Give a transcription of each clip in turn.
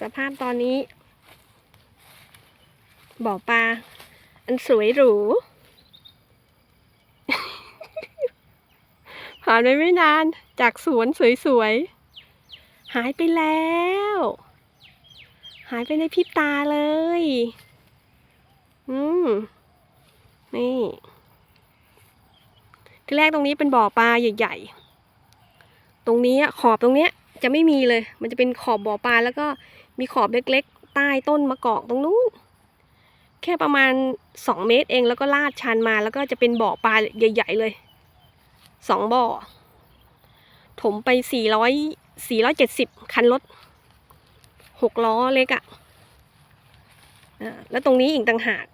สภาพตอนนี้ บ่อปลา อันสวยหรู ผ่านไปไม่นานจากสวนสวยๆ หายไปแล้ว หายไปในพริบตาเลย อืม นี่ ที่แรกตรงนี้เป็นบ่อปลาใหญ่ ๆ ตรงนี้ขอบตรงเนี้ยจะไม่มีเลย มันจะเป็นขอบบ่อปลาแล้วก็ มีขอบเล็กๆ ใต้ต้นมะกอกตรงนู้น แค่ประมาณสองเมตรเองแล้วก็ลาดชันมาแล้วก็จะเป็นบ่อปลาใหญ่ ๆ เลยสองบ่อ ถมไปสี่ร้อยสี่ร้อยเจ็ดสิบคันรถหกล้อเล็กอะ่ะแล้วตรงนี้อีกต่างหาก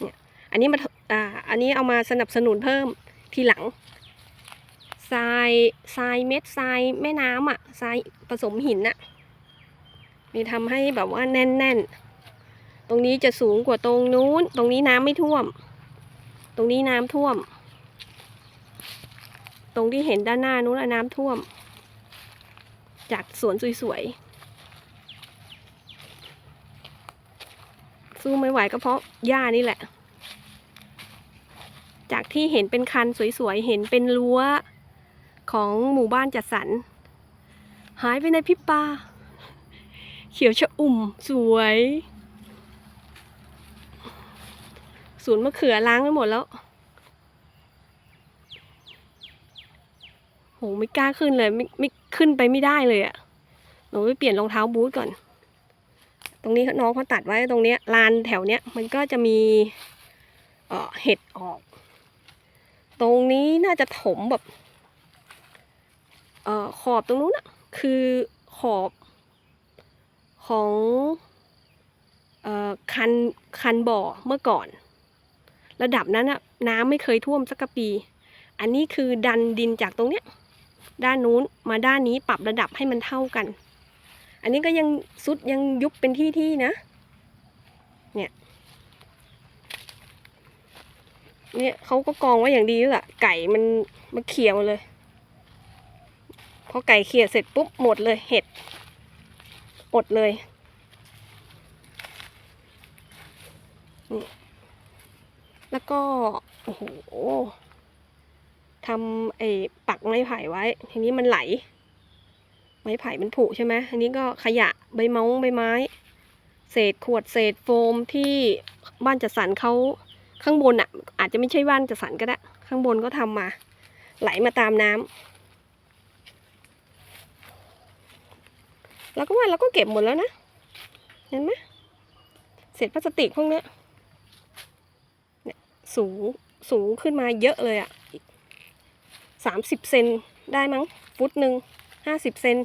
เนี่ยอันนี้มาอ่าอันนี้เอามาสนับสนุนเพิ่มทีหลัง ทรายทรายเม็ดทรายแม่น้ำอะ่ะทรายผสมหินน่ะมีทำให้แบบว่าแน่นๆ ตรงนี้จะสูงกว่าตรงนู้น ตรงนี้น้ำไม่ท่วม ตรงนี้น้ำท่วม ตรงที่เห็นด้านหน้านู้นอะน้ำท่วม จากสวนสวยๆ สู้ไม่ไหวก็เพราะหญ้านี่แหละ จากที่เห็นเป็นคันสวยๆ เห็นเป็นรั้ว ของหมู่บ้านจัดสรรหายไปในพริบตาเขียวชะอุ่มสวยสวนมะเขือล้างไปหมดแล้ว โหไม่กล้าขึ้นเลย ไม่ไม่ขึ้นไปไม่ได้เลยอะหนูไปเปลี่ยนรองเท้าบูทก่อน ตรงนี้น้องเขาตัดไว้ตรงเนี้ยลานแถวเนี้ย มันก็จะมีเออเห็ดออก ตรงนี้น่าจะถมแบบ ออขอบตรงนู้นอะคือขอบของออคันคันบ่อเมื่อก่อน ระดับนั้นอะน้ำไม่เคยท่วมสักปี อันนี้คือดันดินจากตรงเนี้ยด้านนู้นมาด้านนี้ปรับระดับให้มันเท่ากัน อันนี้ก็ยังซุดยังยุบเป็นที่ที่นะเนี่ยเนี่ยเขาก็กองไว้อย่างดีแล้วล่ะไก่มันมาเขี่ยมาเลย พอไก่เขี่ยเสร็จปุ๊บหมดเลยเห็ดหมดเลยนี่แล้วก็ โอ้โหทำไอ้ปักไม้ไผ่ไว้ ทีนี้มันไหล ไม้ไผ่มันผุใช่ไหมอันนี้ก็ขยะใบมาใบไม้ เศษขวดเศษโฟมที่บ้านจัดสรรเขาข้างบนอะ อาจจะไม่ใช่บ้านจัดสรรก็ได้ ข้างบนก็ทำมา ไหลมาตามน้ำ แล้วก็ว่าเราก็เก็บหมดแล้วนะ เห็นไหมเศษพลาสติกพวกนี้เนี่ยสูงสูงขึ้นมาเยอะเลยอะ่ะสามสิบเซนได้มั้ง ฟุตหนึ่งห้าสิบเซน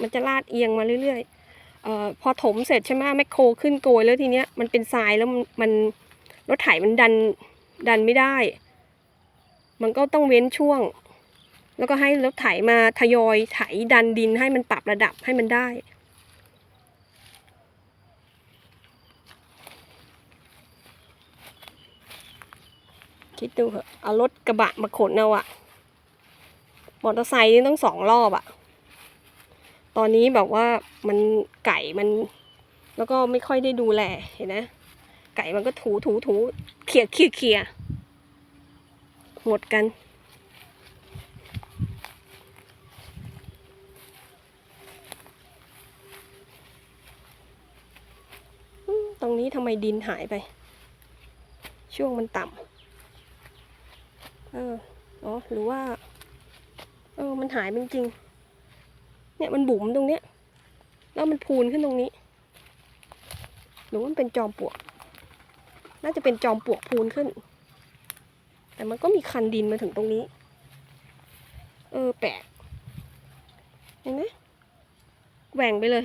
มันจะลาดเอียงมาเรื่อยๆเอ่อพอถมเสร็จใช่ไหมแมคโครขึ้นโกยแล้วทีเนี้ยมันเป็นทรายแล้วมันมันรถไถมันดันดันไม่ได้ มันก็ต้องเว้นช่วง แล้วก็ให้รถไถมาทยอยไถดันดินให้มันปรับระดับให้มันได้คิดดูเหอะเอารถกระบะมาขนเอาอะมอเตอร์ไซค์นี่ต้องสองรอบอะตอนนี้แบบว่ามันไก่มัน แล้วก็ไม่ค่อยได้ดูแลเห็นนะ ไก่มันก็ถูถูถูเขี่ยเขี่ยเขี่ยหมดกัน อืมต รงนี้ทำไมดินหายไป ช่วงมันต่ำเอออ๋อหรือว่า เออ มันหายไปจริง เนี่ยมันบุ๋มตรงเนี้ย แล้วมันพูนขึ้นตรงนี้ หรือว่ามันเป็นจอมปลวก น่าจะเป็นจอมปลวกพูนขึ้น แต่มันก็มีคันดินมาถึงตรงนี้ เออ แปลก เห็นไหมแหว่งไปเลย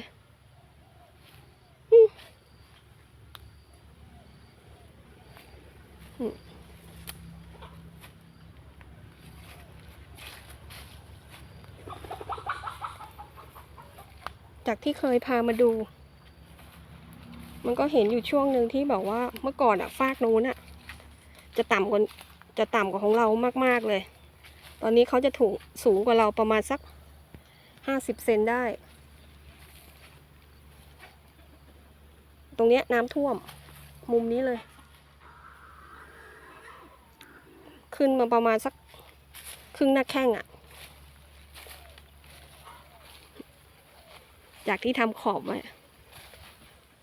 จากที่เคยพามาดู มันก็เห็นอยู่ช่วงหนึ่งที่บอกว่าเมื่อก่อนอะฟากนู้นอะจะต่ำกว่าจะต่ำกว่าของเรามากๆเลย ตอนนี้เขาจะถูกสูงกว่าเราประมาณสักห้าสิบเซนได้ ตรงเนี้ยน้ำท่วม มุมนี้เลย ขึ้นมาประมาณสักครึ่งหน้าแข้งอะ จากที่ทำขอบไว้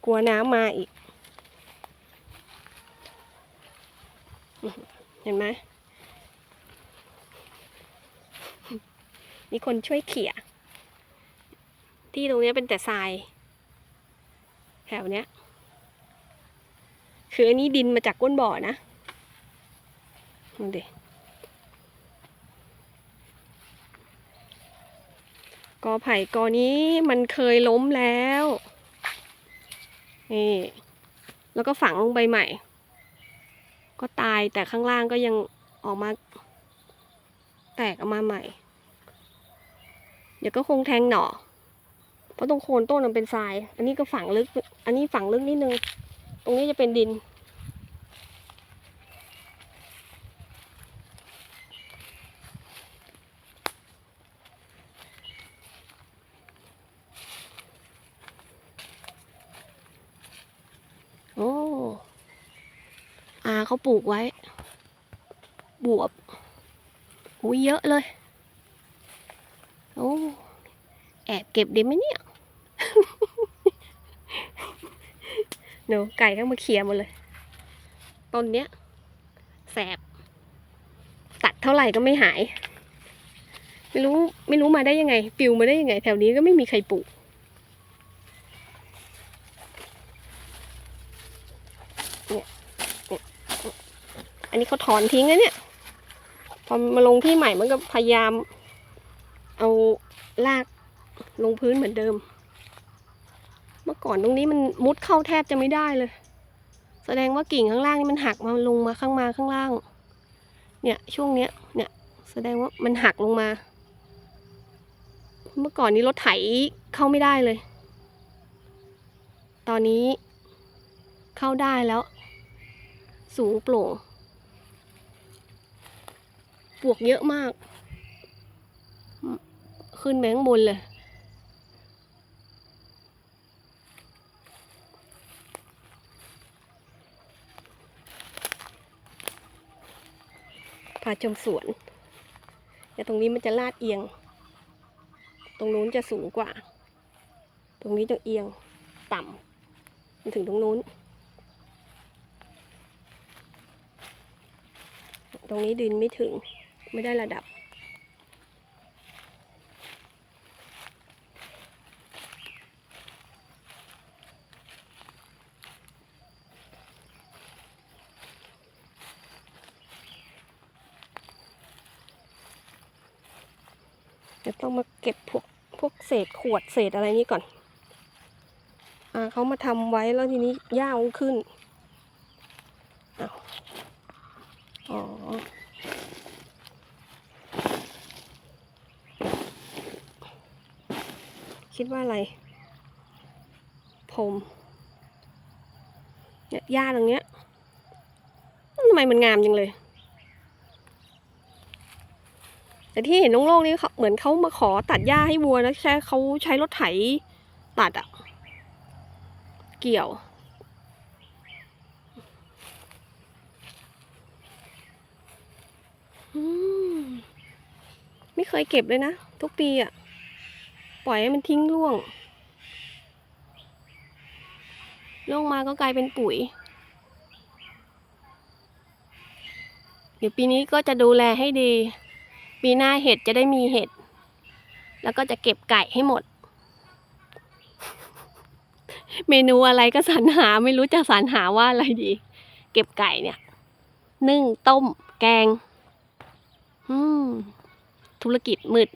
กลัวน้ำมาอีก เห็นไหมมีคนช่วยเขี่ย ที่ตรงเนี้ยเป็นแต่ทราย แถวเนี้ย คืออันนี้ดินมาจากก้นบ่อนะดูดิ กอไผ่กอนี้มันเคยล้มแล้ว นี่ แล้วก็ฝังลงไปใหม่ ก็ตายแต่ข้างล่างก็ยังออกมา แตกออกมาใหม่ เดี๋ยวก็คงแทงหน่อ เพราะตรงโคนต้นมันเป็นทราย อันนี้ก็ฝังลึก อันนี้ฝังลึกนิดนึง ตรงนี้จะเป็นดิน โอ้อา เขาปลูกไว้ บวบอุ้ยเยอะเลย โอ้แอบเก็บดีไหมเนี่ยเดี๋ยวไก่ต้องมาเคลียร์หมดเลย ต้นเนี้ย แสบ ตัดเท่าไหร่ก็ไม่หาย ไม่รู้ ไม่รู้มาได้ยังไง ปิวมาได้ยังไง แถวนี้ก็ไม่มีใครปลูก อันนี้เขาถอนทิ้งแล้วเนี่ย พอมาลงที่ใหม่มันก็พยายาม เอาลากลงพื้นเหมือนเดิม เมื่อก่อนตรงนี้มันมุดเข้าแทบจะไม่ได้เลย แสดงว่ากิ่งข้างล่างนี่มันหักมาลงมาข้างมาข้างล่าง เนี่ยช่วงเนี้ย เนี่ยแสดงว่ามันหักลงมา เมื่อก่อนนี้รถไถเข้าไม่ได้เลย ตอนนี้เข้าได้แล้ว สูงโปร่ง ปลวกเยอะมาก ขึ้นแม้งบนเลยพาชมสวนแต่ตรงนี้มันจะลาดเอียง ตรงนู้นจะสูงกว่า ตรงนี้จะเอียงต่ำจนถึงตรงนู้น ตรงนี้ดินไม่ถึง ไม่ได้ระดับเดี๋ยวต้องมาเก็บพวกพวกเศษขวดเศษอะไรนี้ก่อน อ่าเขามาทำไว้แล้วทีนี้หญ้าขึ้นอ้าวอ๋อ คิดว่าอะไร ผมเนี่ยหญ้าตรงเนี้ยทำไมมันงามจังเลย แต่ที่เห็นโล่งๆนี่เขาเหมือนเขามาขอตัดหญ้าให้วัวแล้วแค่เขาใช้รถไถตัดอะเกี่ยวไม่เคยเก็บเลยนะ ทุกปีอะ ปล่อยให้มันทิ้งร่วงร่วงมาก็กลายเป็นปุ๋ย เดี๋ยวปีนี้ก็จะดูแลให้ดี ปีหน้าเห็ดจะได้มีเห็ด แล้วก็จะเก็บไก่ให้หมด เมนูอะไรก็สรรหาไม่รู้จะสรรหาว่าอะไรดี เก็บไก่เนี่ย นึ่งต้ม แกง อืมธุรกิจมืด